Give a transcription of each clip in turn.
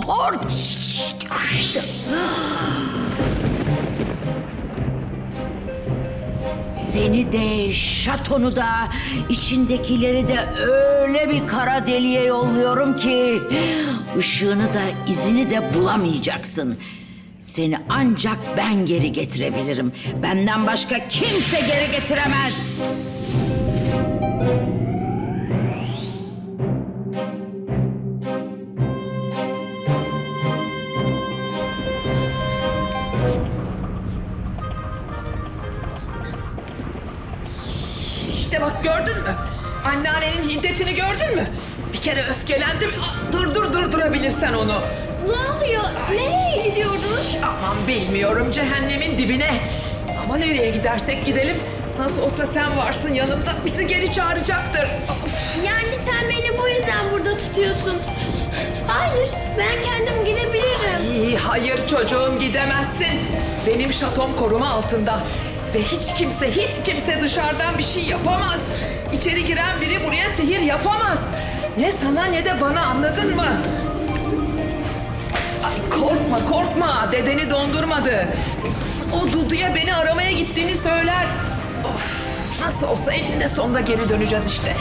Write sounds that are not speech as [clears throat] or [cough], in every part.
poport. Seni de, şatonu da, içindekileri de öyle bir kara deliğe yolluyorum ki... ...ışığını da, izini de bulamayacaksın. Seni ancak ben geri getirebilirim. Benden başka kimse geri getiremez. Dur durdurabilirsen onu. Ne oluyor? Nereye gidiyoruz? Aman bilmiyorum cehennemin dibine. Ama nereye gidersek gidelim. Nasıl olsa sen varsın yanımda. Bizi geri çağıracaktır. Yani sen beni bu yüzden burada tutuyorsun. Hayır, ben kendim gidebilirim. İyi, hayır çocuğum gidemezsin. Benim şatom koruma altında. Ve hiç kimse, hiç kimse dışarıdan bir şey yapamaz. İçeri giren biri buraya sihir yapamaz. Ne sana ne de bana anladın mı? Korkma korkma dedeni dondurmadı. O Dudu'ya beni aramaya gittiğini söyler. Of, nasıl olsa eninde sonunda geri döneceğiz işte.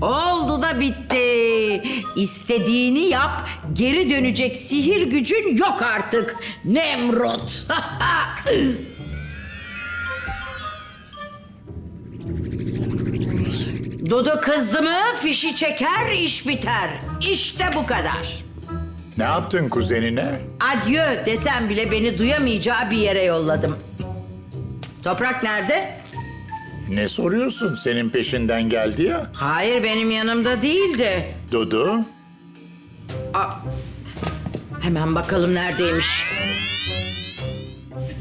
Oldu da bitti. İstediğini yap, geri dönecek sihir gücün yok artık. Nemrut. [laughs] Dudu kızdı mı fişi çeker, iş biter. İşte bu kadar. Ne yaptın kuzenine? Adieu desem bile beni duyamayacağı bir yere yolladım. Toprak nerede? Ne soruyorsun? Senin peşinden geldi ya. Hayır benim yanımda değildi. Dudu, Hemen bakalım neredeymiş.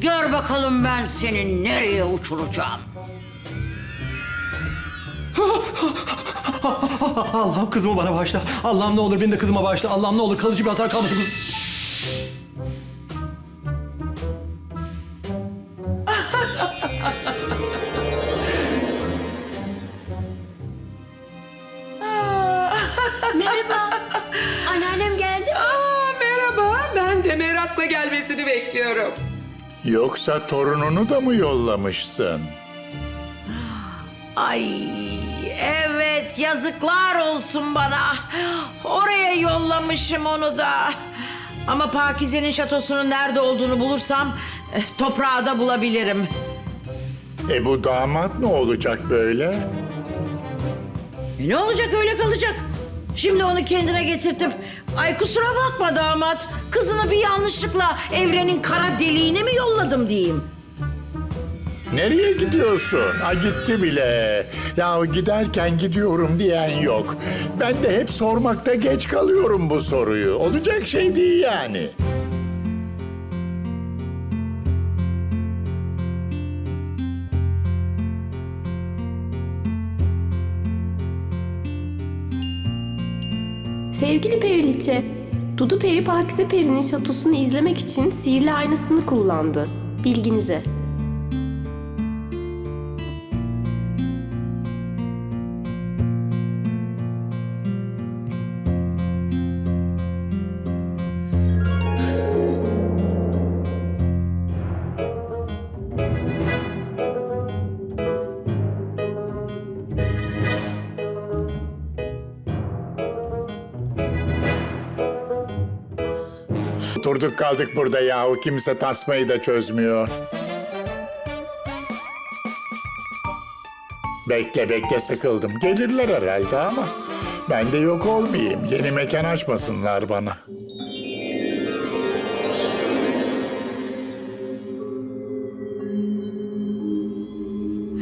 Gör bakalım ben seni nereye uçuracağım. Allah'ım kızımı bana bağışla. Allah'ım ne olur beni de kızıma bağışla. Allah'ım ne olur kalıcı bir hasar kalmasın. Merhaba. Anneannem geldi mi? Aa, merhaba ben de merakla gelmesini bekliyorum. yoksa torununu da mı yollamışsın? Ay evet yazıklar olsun bana. Oraya yollamışım onu da. Ama Pakize'nin şatosunun nerede olduğunu bulursam eh, toprağı da bulabilirim. E bu damat ne olacak böyle? E, Ne olacak öyle kalacak. Şimdi onu kendine getirtip ay kusura bakma damat kızını bir yanlışlıkla evrenin kara deliğine mi yolladım diyeyim. Nereye gidiyorsun? Ha gitti bile. Ya giderken gidiyorum diyen yok. Ben de hep sormakta geç kalıyorum bu soruyu. Olacak şey değil yani. Sevgili Periliçe, Dudu Peri Pakize Peri'nin şatosunu izlemek için sihirli aynasını kullandı. Bilginize. Oturduk kaldık burada yahu. Kimse tasmayı da çözmüyor. Bekle bekle sıkıldım. Gelirler herhalde ama ben de yok olmayayım. Yeni mekan açmasınlar bana.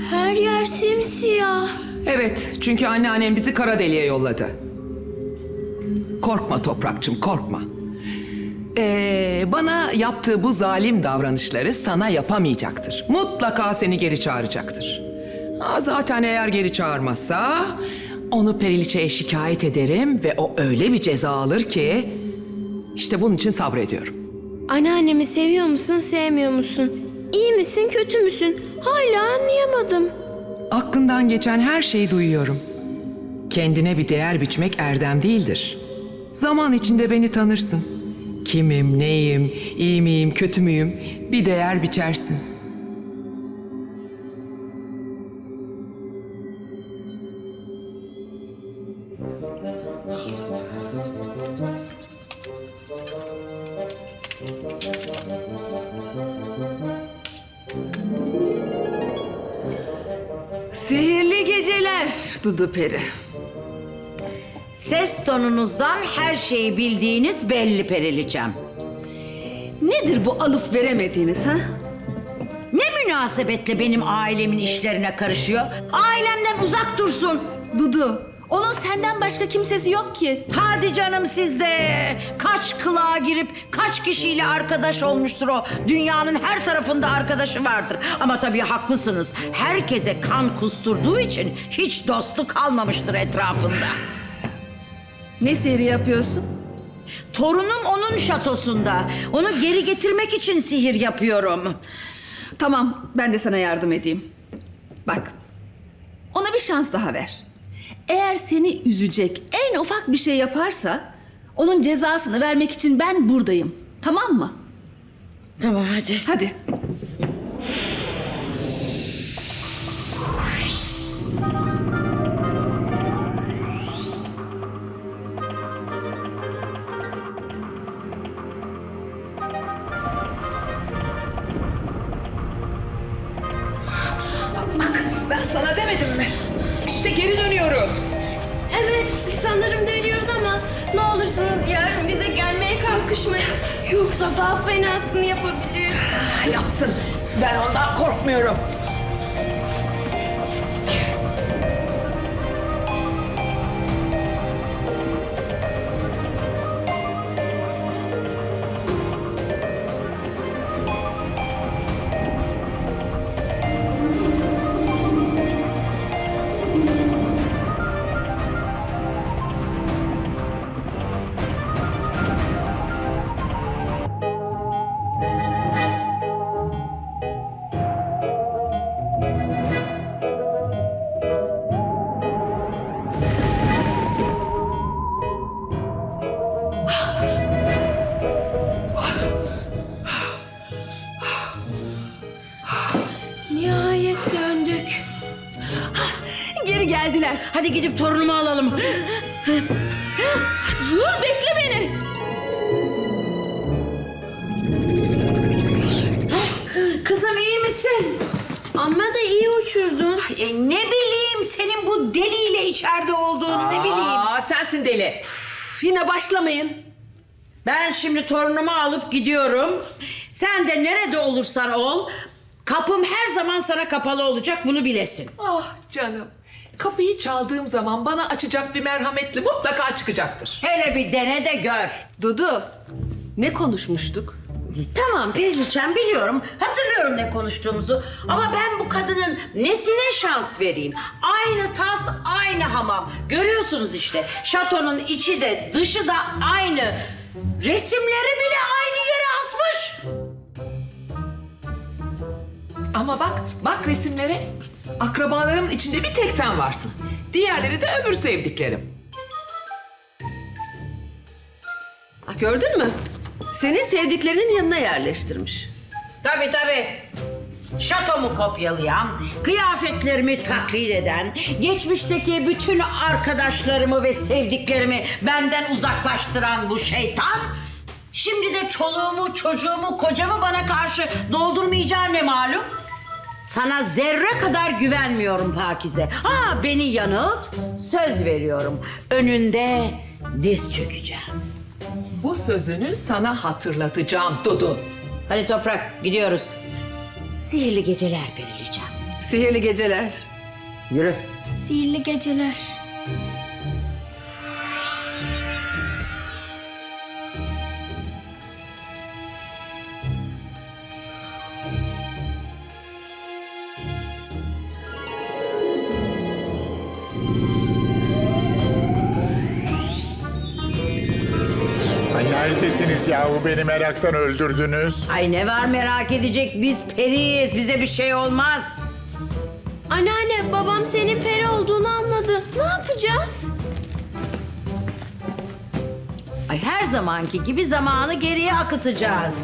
Her yer simsiyah. Evet çünkü anneannem bizi kara deliğe yolladı. Korkma toprakçım korkma. Ee, bana yaptığı bu zalim davranışları sana yapamayacaktır. Mutlaka seni geri çağıracaktır. Ha, zaten eğer geri çağırmazsa Onu Periliçe'ye şikayet ederim ve o öyle bir ceza alır ki... ...işte bunun için sabrediyorum. Anneannemi seviyor musun, sevmiyor musun? İyi misin, kötü müsün? Hala anlayamadım. Aklından geçen her şeyi duyuyorum. Kendine bir değer biçmek erdem değildir. Zaman içinde beni tanırsın. Kimim, neyim, iyi miyim, kötü müyüm bir değer biçersin. Sihirli geceler Dudu Peri. Ses tonunuzdan her şeyi bildiğiniz belli Perilicem. Nedir bu alıp veremediğiniz ha? Ne münasebetle benim ailemin işlerine karışıyor? Ailemden uzak dursun. Dudu, onun senden başka kimsesi yok ki. Hadi canım sizde. Kaç kılığa girip kaç kişiyle arkadaş olmuştur o. Dünyanın her tarafında arkadaşı vardır. Ama tabii haklısınız. Herkese kan kusturduğu için hiç dostu kalmamıştır etrafında. Ne sihri yapıyorsun? Torunum onun şatosunda. Onu geri getirmek için sihir yapıyorum. Tamam, ben de sana yardım edeyim. Bak, ona bir şans daha ver. Eğer seni üzecek en ufak bir şey yaparsa... ...onun cezasını vermek için ben buradayım. Tamam mı? Tamam hadi. Hadi. Hadi gidip torunumu alalım. Dur, bekle beni. Kızım iyi misin? Amma da iyi uçurdun. E, ne bileyim senin bu deliyle içeride olduğunu ne bileyim. Aa sensin deli. Üf, Yine başlamayın. Ben şimdi torunumu alıp gidiyorum. Sen de nerede olursan ol. Kapım her zaman sana kapalı olacak bunu bilesin. Ah canım. Kapıyı çaldığım zaman bana açacak bir merhametli mutlaka çıkacaktır. Hele bir dene de gör. Dudu, ne konuşmuştuk? Tamam Periliçem biliyorum. Hatırlıyorum ne konuştuğumuzu. Ama ben bu kadının nesine şans vereyim? Aynı tas, aynı hamam. Görüyorsunuz işte. Şatonun içi de dışı da aynı. Resimleri bile aynı yere asmış. Ama bak, bak resimlere. Akrabalarımın içinde bir tek sen varsın. Diğerleri de öbür sevdiklerim. Ah, gördün mü? Seni sevdiklerinin yanına yerleştirmiş. Tabii tabii. Şatomu kopyalayan, kıyafetlerimi taklit eden, geçmişteki bütün arkadaşlarımı ve sevdiklerimi benden uzaklaştıran bu şeytan... ...şimdi de çoluğumu, çocuğumu, kocamı bana karşı doldurmayacağı ne malum? Sana zerre kadar güvenmiyorum Pakize. Ha beni yanılt, söz veriyorum. Önünde diz çökeceğim. Bu sözünü sana hatırlatacağım Dudu. Hadi toprak gidiyoruz. Sihirli geceler belirleyeceğim. Sihirli geceler. Yürü. Sihirli geceler. Yahu beni meraktan öldürdünüz. Ay ne var merak edecek biz periyiz bize bir şey olmaz. Anneanne babam senin peri olduğunu anladı. Ne yapacağız? Ay her zamanki gibi zamanı geriye akıtacağız.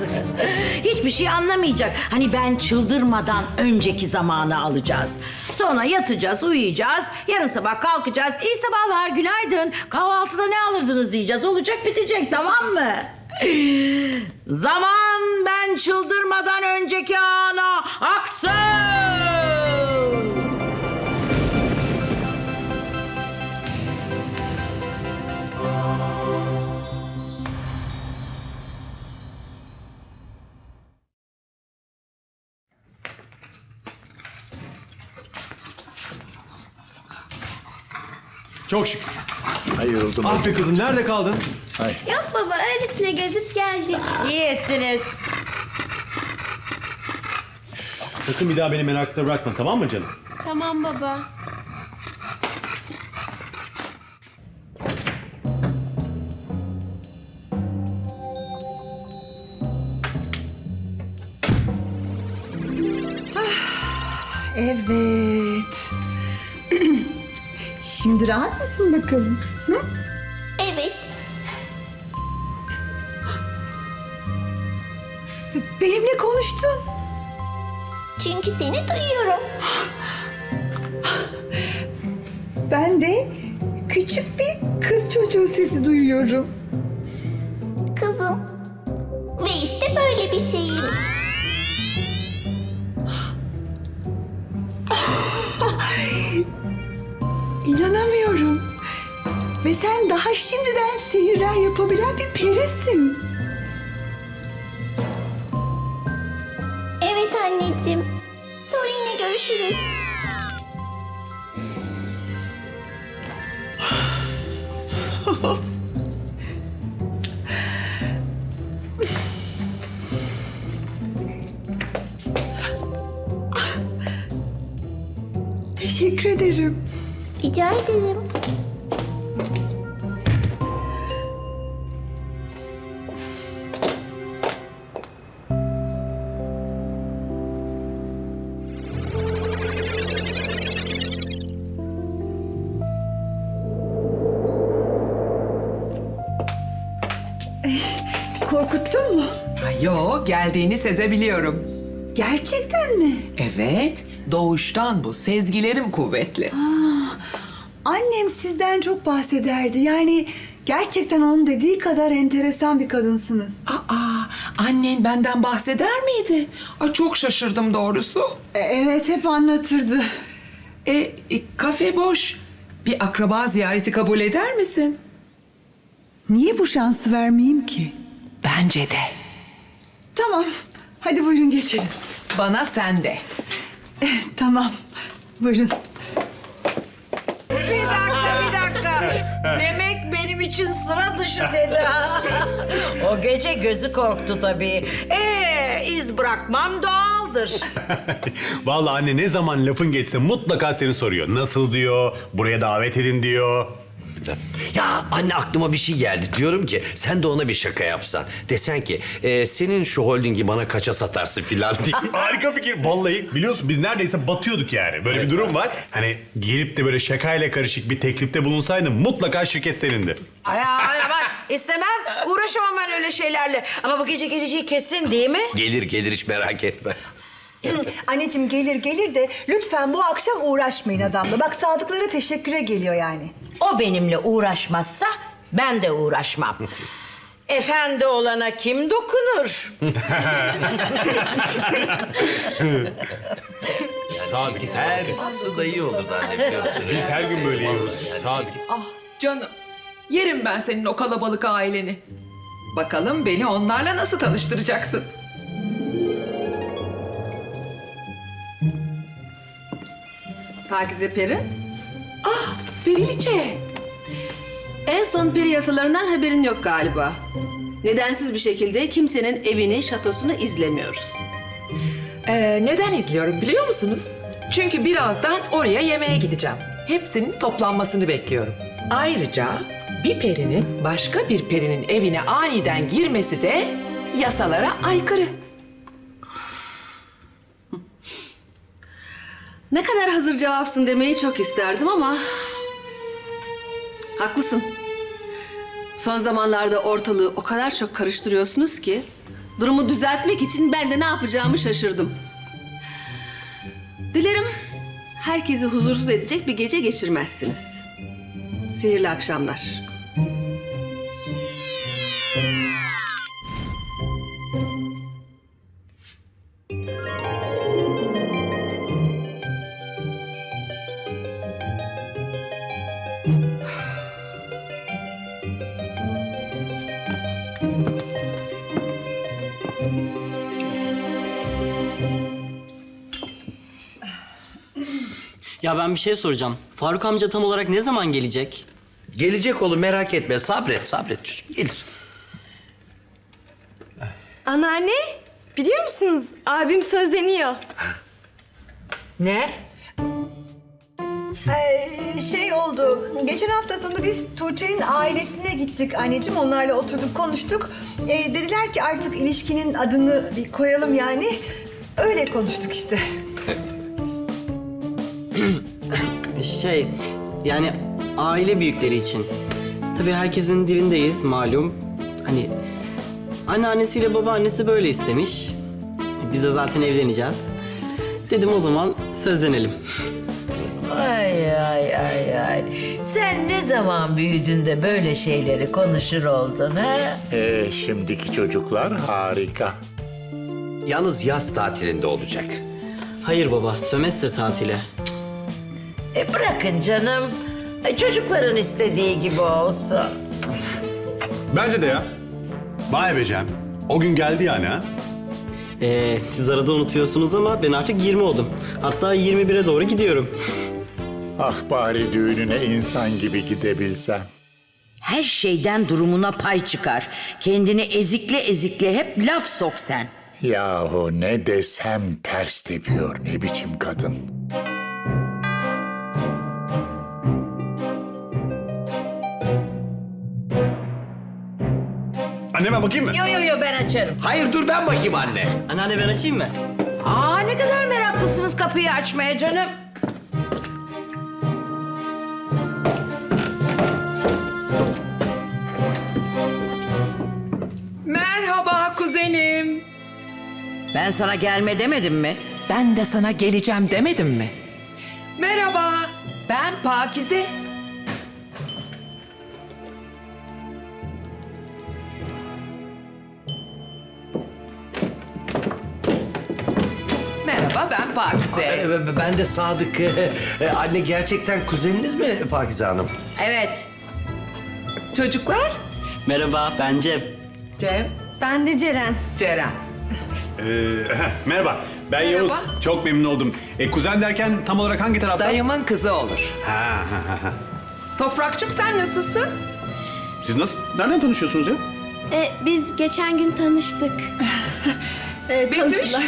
[laughs] Hiçbir şey anlamayacak. Hani ben çıldırmadan önceki zamanı alacağız. Sonra yatacağız, uyuyacağız. Yarın sabah kalkacağız. İyi sabahlar, günaydın. Kahvaltıda ne alırdınız diyeceğiz. Olacak bitecek tamam mı? Zaman ben çıldırmadan önceki ana aksın. Çok şükür. Ayıldım. Ah be kızım nerede kaldın? Ay. Yok baba öylesine gezip geldik. İyi ettiniz. Sakın bir daha beni merakta bırakma tamam mı canım? Tamam baba. Şimdi rahat mısın bakalım? Hı? Evet. Benimle konuştun. Çünkü seni duyuyorum. Ben de küçük bir kız çocuğu sesi duyuyorum. Kızım. Ve işte böyle bir şeyim. Sen daha şimdiden sihirler yapabilen bir perisin. Evet anneciğim. Sonra yine görüşürüz. Teşekkür ederim. Rica ederim. Geldiğini sezebiliyorum. Gerçekten mi? Evet doğuştan bu sezgilerim kuvvetli. Annem sizden çok bahsederdi. Yani gerçekten onun dediği kadar enteresan bir kadınsınız. Aa annen benden bahseder miydi? Ay, çok şaşırdım doğrusu. E, Evet hep anlatırdı. E, e, kafe boş. Bir akraba ziyareti kabul eder misin? Niye bu şansı vermeyeyim ki? Bence de. Tamam. Hadi buyurun geçelim. Bana sen de. Tamam. Buyurun. Bir dakika bir dakika. Demek benim için sıra dışı dedi ha. o gece gözü korktu tabii. Ee, iz bırakmam doğaldır. [laughs] Vallahi anne ne zaman lafın geçse mutlaka seni soruyor. Nasıl diyor, buraya davet edin diyor. Ya anne aklıma bir şey geldi. Diyorum ki sen de ona bir şaka yapsan. Desen ki e, senin şu holdingi bana kaça satarsın filan diye. [laughs] Harika fikir. Vallahi biliyorsun biz neredeyse batıyorduk yani. Böyle bir durum var. Hani gelip de böyle şakayla karışık bir teklifte bulunsaydın mutlaka şirket senindi. Ay, ay aman istemem. Uğraşamam ben öyle şeylerle. Ama bu gece geleceği kesin değil mi? gelir gelir hiç merak etme. [laughs] Anneciğim gelir gelir de lütfen bu akşam uğraşmayın adamla. Bak sadıklara teşekküre geliyor yani. O benimle uğraşmazsa ben de uğraşmam. [laughs] Efendi olana kim dokunur? Sadık her, Aslında iyi biliyor musun? biz her gün böyle yiyoruz. Sadık. Ah canım. Yerim ben senin o kalabalık aileni. Bakalım beni onlarla nasıl tanıştıracaksın? Pakize Peri. Periliçe. En son peri yasalarından haberin yok galiba. Nedensiz bir şekilde kimsenin evini, şatosunu izlemiyoruz. Ee, neden izliyorum biliyor musunuz? Çünkü birazdan oraya yemeğe gideceğim. Hepsinin toplanmasını bekliyorum. Ayrıca bir perinin başka bir perinin evine aniden girmesi de yasalara aykırı. Ne kadar hazır cevapsın demeyi çok isterdim ama... Haklısın. Son zamanlarda ortalığı o kadar çok karıştırıyorsunuz ki... ...durumu düzeltmek için ben de ne yapacağımı şaşırdım. Dilerim herkesi huzursuz edecek bir gece geçirmezsiniz. Sihirli akşamlar. Ya ben bir şey soracağım. Faruk amca tam olarak ne zaman gelecek? Gelecek oğlum merak etme. Sabret sabret. çocuğum, Gelir. Anneanne, biliyor musunuz? Abim sözleniyor. Ne? Ee, şey oldu. Geçen hafta sonu biz Tuğçe'nin ailesine gittik anneciğim. Onlarla oturduk konuştuk. Ee, dediler ki artık ilişkinin adını bir koyalım yani. Öyle konuştuk işte. [laughs] [clears throat] Şey, yani aile büyükleri için. Tabii herkesin dilindeyiz malum. Hani anneannesiyle babaannesi böyle istemiş. Biz de zaten evleneceğiz. Dedim o zaman sözlenelim. Ay ay ay ay. Sen ne zaman büyüdün de böyle şeyleri konuşur oldun ha? Ee, şimdiki çocuklar harika. Yalnız yaz tatilinde olacak. Hayır baba, sömestr tatili. E bırakın canım. E, Çocukların istediği gibi olsun. Bence de ya. Vay be Cem. O gün geldi yani ha. Ee, siz arada unutuyorsunuz ama ben artık 20 oldum. Hatta 21'e doğru gidiyorum. Ah bari düğününe insan gibi gidebilsem. Her şeyden durumuna pay çıkar. Kendini ezikle ezikle hep laf sok sen. Yahu ne desem ters tepiyor ne biçim kadın. Anneme bakayım mı? Yo yo yo ben açarım. Hayır dur ben bakayım anne. Anneanne ben açayım mı? Aa ne kadar meraklısınız kapıyı açmaya canım. Merhaba kuzenim. Ben sana gelme demedim mi? Ben de sana geleceğim demedim mi? Merhaba, ben Pakize. Ee, Ben de Sadık. Ee, Anne gerçekten kuzeniniz mi Pakize Hanım? Evet. Çocuklar, Merhaba, ben Cem. Cem, Ben de Ceren. Ceren. Ee, merhaba. Ben Merhaba. Yavuz. Çok memnun oldum. E, kuzen derken tam olarak hangi tarafta? Dayımın kızı olur. Ha, ha, ha, ha. Toprakçım sen nasılsın? Siz nasıl? Nereden tanışıyorsunuz ya? E, biz geçen gün tanıştık. Ee, tanıştılar.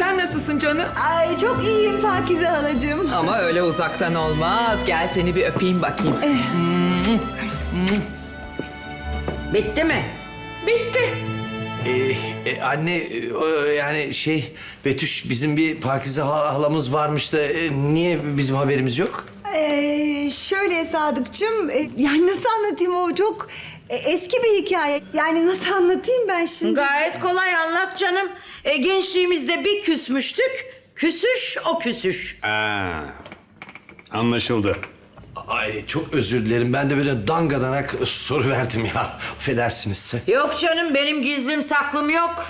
Sen nasılsın canım? Ay çok iyiyim Pakize halacığım. Ama öyle uzaktan olmaz. Gel seni bir öpeyim bakayım. Bitti mi? Bitti. Ee, e, anne e, o, yani şey Betüş bizim bir Pakize hal- halamız varmış da e, niye bizim haberimiz yok? Ee, şöyle Sadıkçım, e, yani nasıl anlatayım o çok e, eski bir hikaye. Yani nasıl anlatayım ben şimdi? Gayet kolay anlat canım. E, gençliğimizde bir küsmüştük. Küsüş o küsüş. Ha, anlaşıldı. Ay çok özür dilerim ben de böyle dangadanak soru verdim ya affedersiniz. Yok canım benim gizlim saklım yok.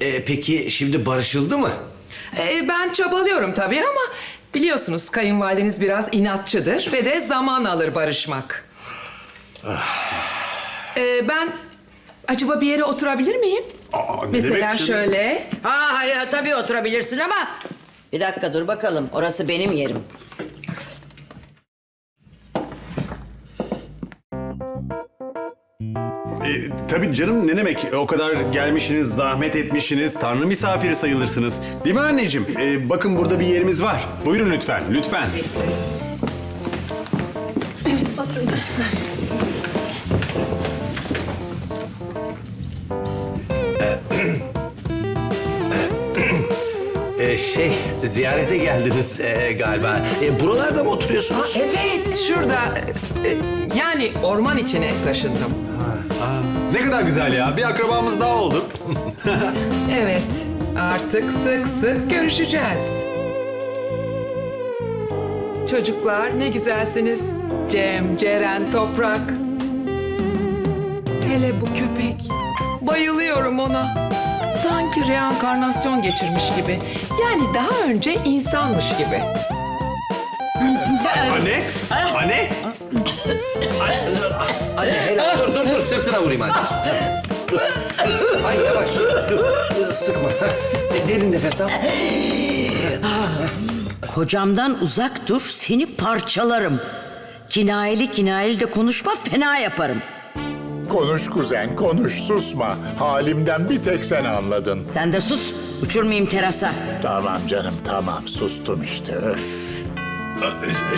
Ee, peki şimdi barışıldı mı? Ee, ben çabalıyorum tabii ama biliyorsunuz kayınvalideniz biraz inatçıdır ve de zaman alır barışmak. Ee, ben acaba bir yere oturabilir miyim? Aa, ne Mesela demek şimdi? şöyle. Ha hayır tabii oturabilirsin ama... Bir dakika dur bakalım orası benim yerim. Tabii canım ne demek o kadar gelmişsiniz, zahmet etmişsiniz, tanrı misafiri sayılırsınız. Değil mi anneciğim? E, bakın burada bir yerimiz var. Buyurun lütfen, lütfen. oturun çocuklar. Ee, şey ziyarete geldiniz ee, galiba. Ee, buralarda mı oturuyorsunuz? Evet şurada e, yani orman içine taşındım. Ne kadar güzel ya. Bir akrabamız daha oldu. Evet artık sık sık görüşeceğiz. Çocuklar ne güzelsiniz. Cem, Ceren, Toprak. Hele bu köpek. Bayılıyorum ona. Sanki reenkarnasyon geçirmiş gibi. Yani daha önce insanmış gibi. Anne! Anne! Anne helal dur dur dur sırtına vurayım hadi. Dur. Ay yavaş dur, dur. Sıkma. Derin nefes al. Kocamdan uzak dur seni parçalarım. Kinayeli kinayeli de konuşma fena yaparım. Konuş kuzen, konuş, susma. Halimden bir tek sen anladın. Sen de sus uçurmayayım terasa. Tamam canım, tamam. Sustum işte, öf.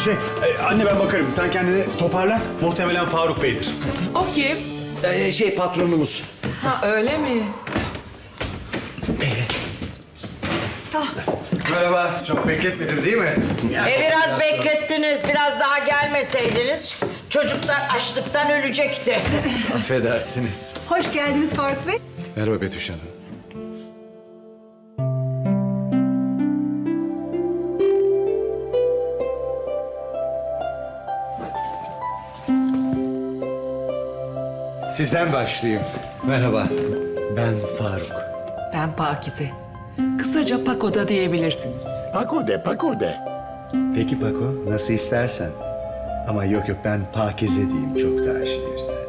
Şey, e, anne ben bakarım. Sen kendini toparla. Muhtemelen Faruk Bey'dir. O kim? Ee, şey patronumuz. Ha öyle mi? Merhaba. Çok bekletmedin değil mi? E biraz beklettiniz biraz daha gelmeseydiniz çocuklar açlıktan ölecekti. Affedersiniz. Hoş geldiniz Faruk Bey. Merhaba Betüş Hanım. Sizden başlayayım. Merhaba. Ben Faruk. Ben Pakize. Kısaca Pako'da diyebilirsiniz. Pakode, pakode. Peki Pako, nasıl istersen. Ama yok yok ben Pakize diyeyim çok daha şiirsen.